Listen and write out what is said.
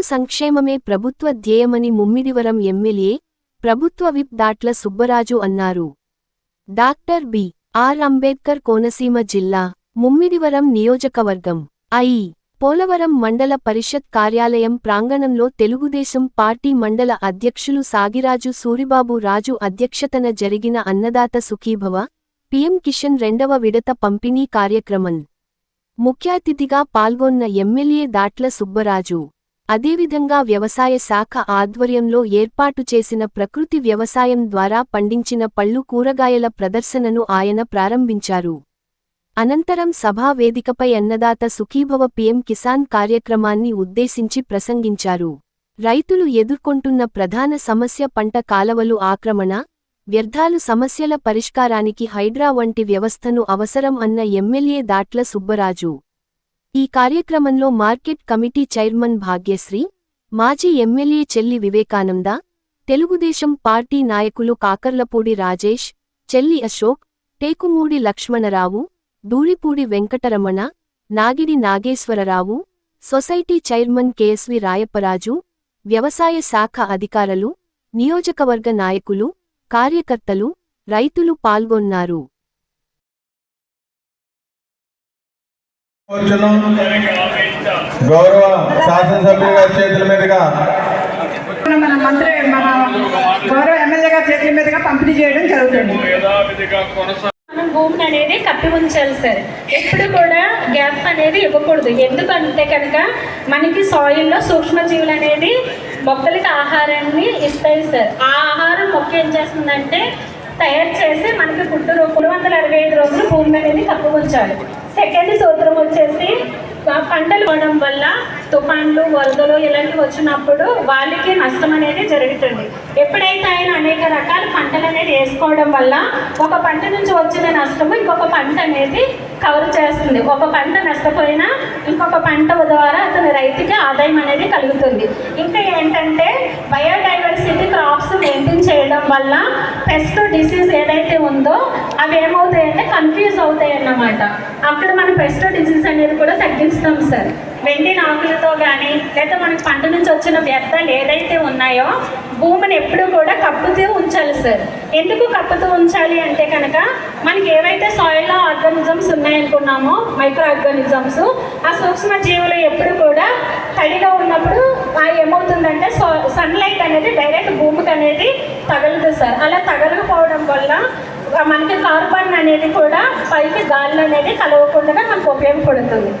సంక్షేమమే ప్రభుత్వ ధ్యేయమని ముమ్మిడివరం ఎమ్మెల్యే ప్రభుత్వ విప్ దాట్ల సుబ్బరాజు అన్నారు. Doctor B. R. Ambedkar Konaseema జిల్లా ముమ్మిడివరం నియోజకవర్గం ఐ. పోలవరం మండల పరిషత్ కార్యాలయం ప్రాంగణంలో తెలుగుదేశం పార్టీ మండల అధ్యక్షులు సాగిరాజు సూరిబాబు రాజు అధ్యక్షతన జరిగిన అన్నదాత సుఖీభవ పీఎం కిషన్ రెండవ విడత పంపిణీ కార్యక్రమం. ముఖ్యాతిథిగా పాల్గొన్న ఎమ్మెల్యే దాట్ల సుబ్బరాజు. అదేవిధంగా వ్యవసాయ శాఖ ఆధ్వర్యంలో ఏర్పాటు చేసిన ప్రకృతి వ్యవసాయం ద్వారా పండించిన పళ్ళు కూరగాయల ప్రదర్శనను ఆయన ప్రారంభించారు. అనంతరం సభా వేదికపై అన్నదాత సుఖీభవ పీఎం కిసాన్ కార్యక్రమాన్ని ఉద్దేశించి ప్రసంగించారు. రైతులు ఎదుర్కొంటున్న ప్రధాన సమస్య పంట కాలవలు ఆక్రమణ వ్యర్థాలు సమస్యల పరిష్కారానికి హైడ్రా వంటి వ్యవస్థను అవసరం అన్న ఎమ్మెల్యే దాట్ల సుబ్బరాజు. ఈ కార్యక్రమంలో మార్కెట్ కమిటీ చైర్మన్ భాగ్యశ్రీ మాజీ ఎమ్మెల్యే చెల్లి వివేకానంద తెలుగుదేశం పార్టీ నాయకులు Kakarlapudi Rajesh Chelli Ashok Tekumudi Lakshmanarao Dhulipudi Venkataramana Nagidi Nageswararao society chairman KSV Rayapparaju వ్యవసాయ శాఖ అధికారులు నియోజకవర్గ నాయకులు కార్యకర్తలు రైతులు పాల్గొన్నారు. గౌరవ శాసనసభ్యుల గారి చేతుల మీదుగా మన మంత్రి మన గౌరవ ఎమ్మెల్యే గారి చేతుల మీదుగా పంపిణీ చేయడం జరుగుతుంది. మనం భూమిని అనేది కప్పి ఉంచాలి సార్. ఎప్పుడు కూడా గ్యాప్ అనేది ఇవ్వకూడదు. ఎందుకంటే కనుక మనకి సాయిల్లో సూక్ష్మజీవులు అనేది మొక్కలకి ఆహారాన్ని ఇస్తాయి సార్. ఆ ఆహారం మొక్క ఏం చేస్తుందంటే తయారు చేసి మనకి పుట్టు మూడు వందల అరవై ఐదు రోజులు భూమి అనేది కప్పి ఉంచాలి. సెకండ్ సూత్రం వచ్చేసి పంటలు పోవడం వల్ల తుఫాన్లు వరదలు ఇలాంటివి వచ్చినప్పుడు వాళ్ళకి నష్టం అనేది జరుగుతుంది. ఎప్పుడైతే ఆయన అనేక రకాల పంటలు అనేది వేసుకోవడం వల్ల ఒక పంట నుంచి వచ్చిన నష్టము ఇంకొక పంట అనేది కవర్ చేస్తుంది. ఒక పంట నష్టపోయినా ఇంకొక పంట ద్వారా అతని రైతుకి ఆదాయం అనేది కలుగుతుంది. ఇంకా ఏంటంటే బయోడైవర్సిటీ క్రాప్స్ మెయింటైన్ చేయడం వల్ల పెస్ట్ డిసీజ్ ఏదైతే ఉందో అవి ఏమవుతాయంటే కన్ఫ్యూజ్ అవుతాయి అన్నమాట అక్కడ మనం పెస్ట్ డిసీజ్ అనేది కూడా తగ్గిస్తాం సార్. వెండిన ఆకులతో కానీ లేదా మనకి పంట నుంచి వచ్చిన వ్యర్థాలు ఏదైతే ఉన్నాయో భూమిని ఎప్పుడూ కూడా కప్పుతూ ఉంచాలి సార్. ఎందుకు కప్పుతూ ఉంచాలి అంటే కనుక మనకి ఏవైతే సాయిల్లో ఆర్గానిజమ్స్ ఉన్నాయనుకున్నామో మైక్రో ఆర్గానిజమ్స్ ఆ సూక్ష్మ జీవులు ఎప్పుడు కూడా తడిగా ఉన్నప్పుడు ఆ ఏమవుతుందంటే సన్లైట్ అనేది డైరెక్ట్ భూమికి అనేది తగలదు సార్. అలా తగలకపోవడం వల్ల మనకి కార్బన్ అనేది కూడా పైకి గాలి అనేది కలవకుండా మనకు ఉపయోగపడుతుంది.